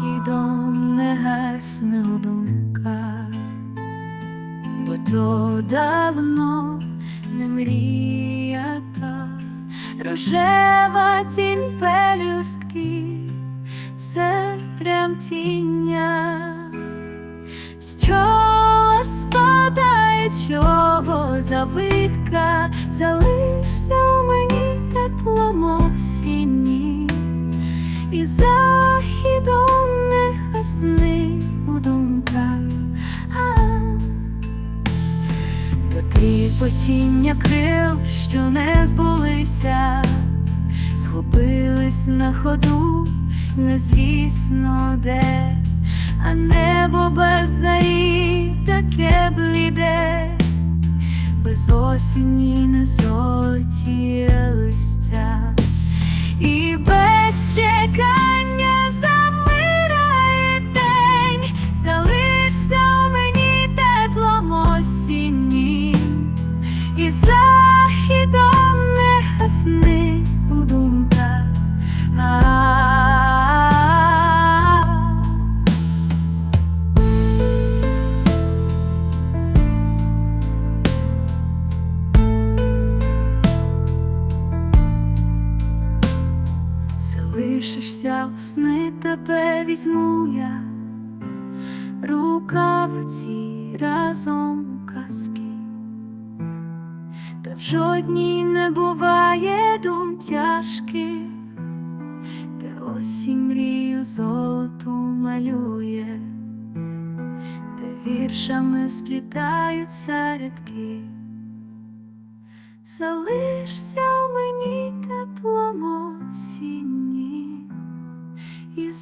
Хідом не гасне у думках, бо то давно не мрія та рожева тінь пелюстки, це тремтіння, що стадає чого завитка, залишся у мені теплом осінні і західом гасни у думках. А, то ті потіння крил, що не збулися, згубились на ходу, незвісно де, а небо без зарі таке бліде, без осені не золоті листя, і Залишишся у сни, тебе візьму я, рука в руці разом у казки, та в жодній не буває дум тяжких, де осінь мрію золоту малює, де віршами сплітаються рядки. Залишся в мені